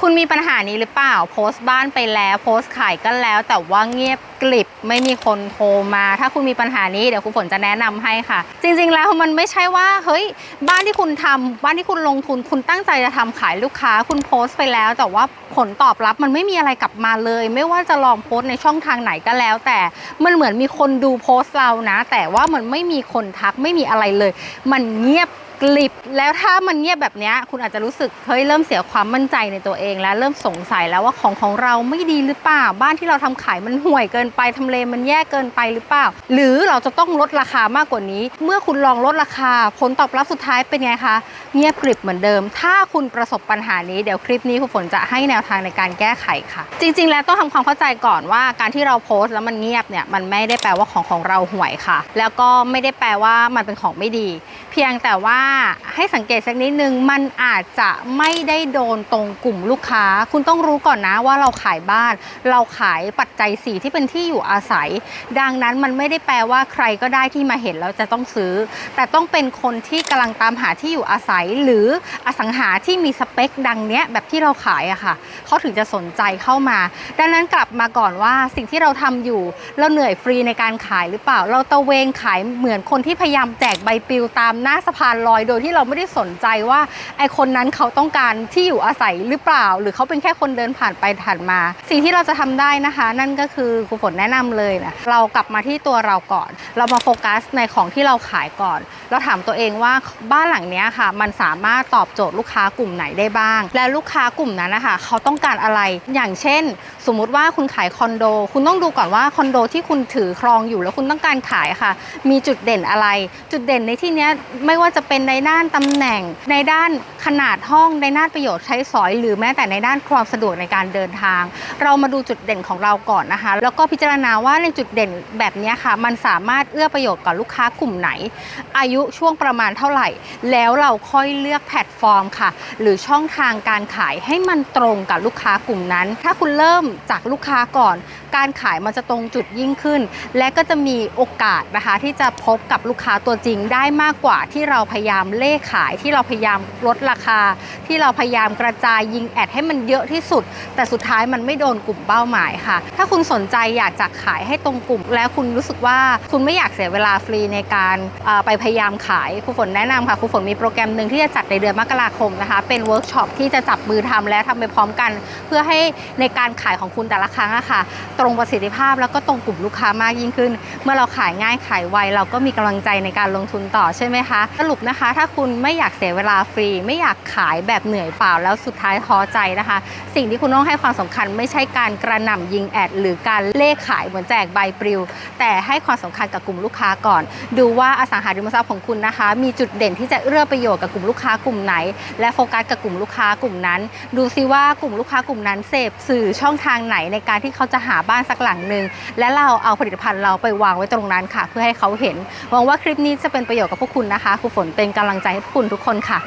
คุณมีปัญหานี้หรือเปล่า โพสต์บ้านไปแล้ว โพสต์ขายก็แล้ว แต่ว่าเงียบ กลิบไม่มีคนโทรมา ถ้าคุณมีปัญหานี้เดี๋ยวครูฝนจะแนะนำให้ค่ะ จริง ๆ แล้วมันไม่ใช่ว่าเฮ้ยบ้านที่คุณทำบ้านที่คุณลงทุน คุณตั้งใจจะทำขายลูกค้า คุณโพสต์ไปแล้ว แต่ว่าผลตอบรับมันไม่มีอะไรกลับมาเลย ไม่ว่าจะลองโพสต์ในช่องทางไหนก็แล้ว แต่มันเหมือนมีคนดูโพสต์เรานะ แต่ว่ามันไม่มีคนทักไม่มีอะไรเลย มันเงียบกลิบแล้วถ้ามันเงียบแบบนี้คุณอาจจะรู้สึกเฮ้ยเริ่มเสียความมั่นใจในตัวเอง แล้วเริ่มสงสัยแล้วว่าของของเราไม่ดีหรือเปล่าบ้านที่เราทำขายมันห่วยเกินไปทำเลมันแย่เกินไปหรือเปล่า หรือเราจะต้องลดราคามากกว่านี้ เมื่อคุณลองลดราคาผลตอบรับสุดท้ายเป็นไงคะเงียบกริบเหมือนเดิม ถ้าคุณประสบปัญหานี้เดี๋ยวคลิปนี้คุณฝนจะให้แนวทางในการแก้ไขค่ะ จริง ๆ แล้วต้องทำความเข้าใจก่อนว่าการที่เราโพสต์แล้วมันเงียบเนี่ยมันไม่ได้แปลว่าของของเราห่วยค่ะ แล้วก็ไม่ได้แปลว่ามันเป็นของไม่ดี เพียงแต่ว่าให้สังเกตสักนิดนึงมันอาจจะไม่ได้โดนตรงกลุ่มลูกค้า คุณต้องรู้ก่อนนะว่าเราขายบ้าน เราขายปัจจัยสี่ที่เป็นที่อยู่อาศัย ดังนั้นมันไม่ได้แปลว่าใครก็ได้ที่มาเห็นแล้วจะต้องซื้อ แต่ต้องเป็นคนที่กำลังตามหาที่อยู่อาศัยหรืออสังหาที่มีสเปคดังเนี้ยแบบที่เราขายอะค่ะเขาถึงจะสนใจเข้ามา ดังนั้นกลับมาก่อนว่าสิ่งที่เราทำอยู่เราเหนื่อยฟรีในการขายหรือเปล่า เราตะเวงขายเหมือนคนที่พยายามแจกใบปลิวตามหน้าสะพานลอยโดยที่เราไม่ได้สนใจว่าไอคนนั้นเขาต้องการที่อยู่อาศัยหรือเปล่า หรือเขาเป็นแค่คนเดินผ่านไปผ่านมา สิ่งที่เราจะทำได้นะคะ นั่นก็คือครูฝนแนะนำเลยนะเรากลับมาที่ตัวเราก่อน เรามาโฟกัสในของที่เราขายก่อน เราถามตัวเองว่าบ้านหลังเนี้ยค่ะมันมันสามารถตอบโจทย์ลูกค้ากลุ่มไหนได้บ้าง และลูกค้ากลุ่มนั้นนะคะเขาต้องการอะไรอย่างเช่น สมมุติว่าคุณขายคอนโด คุณต้องดูก่อนว่าคอนโดที่คุณถือครองอยู่แล้วคุณต้องการขายค่ะ มีจุดเด่นอะไร จุดเด่นในที่นี้ไม่ว่าจะเป็นในด้านตำแหน่ง ในด้านขนาดห้องในด้านประโยชน์ใช้สอย หรือแม้แต่ในด้านความสะดวกในการเดินทาง เรามาดูจุดเด่นของเราก่อนนะคะ แล้วก็พิจารณาว่าในจุดเด่นแบบนี้ค่ะ มันสามารถเอื้อประโยชน์กับลูกค้ากลุ่มไหน อายุช่วงประมาณเท่าไหร่ แล้วเราค่อยค่อยเลือกแพลตฟอร์มค่ะ หรือช่องทางการขายให้มันตรงกับลูกค้ากลุ่มนั้น ถ้าคุณเริ่มจากลูกค้าก่อน การขายมันจะตรงจุดยิ่งขึ้น และก็จะมีโอกาสนะคะที่จะพบกับลูกค้าตัวจริงได้มากกว่าที่เราพยายามเล่ขายที่เราพยายามลดราคา ที่เราพยายามกระจายยิงแอดให้มันเยอะที่สุด แต่สุดท้ายมันไม่โดนกลุ่มเป้าหมายค่ะ ถ้าคุณสนใจอยากจะขายให้ตรงกลุ่ม แล้วคุณรู้สึกว่าคุณไม่อยากเสียเวลาฟรีในการไปพยายามขายครูฝนแนะนำค่ะครูฝนมีโปรแกรมหนึ่งที่จะจัดในเดือนมกราคมนะคะ เป็นเวิร์กช็อปที่จะจับมือทำและทำไปพร้อมกัน เพื่อให้ในการขายของคุณแต่ละครั้งอะค่ะตรงประสิทธิภาพ แล้วก็ตรงกลุ่มลูกค้ามากยิ่งขึ้น เมื่อเราขายง่ายขายไวเราก็มีกำลังใจในการลงทุนต่อใช่ไหมคะสรุปนะคะ ถ้าคุณไม่อยากเสียเวลาฟรี ไม่อยากขายแบบเหนื่อยเปล่าแล้วสุดท้ายท้อใจนะคะ สิ่งที่คุณต้องให้ความสำคัญไม่ใช่การกระหน่ำยิงแอด หรือการเลขขายเหมือนแจกใบปลิว แต่ให้ความสำคัญกับกลุ่มลูกค้าก่อน ดูว่าอสังหาริมทรัพย์ของคุณนะคะ มีจุดเด่นที่จะเอื้อประโยชน์กับกลุ่มลูกค้ากลุ่มไหน และโฟกัสกับกลุ่มลูกค้ากลุ่มนั้น ดูซิว่ากลุ่มลูกค้ากลุ่มนั้นเสพสื่อช่องทางไหนในการที่เขาจะหาบ้านสักหลังหนึ่งและเราเอาผลิตภัณฑ์เราไปวางไว้ตรงนั้นค่ะ เพื่อให้เขาเห็นหวังว่าคลิปนี้จะเป็นประโยชน์กับพวกคุณนะคะครูฝนเป็นกำลังใจให้พวกคุณทุกคนค่ะ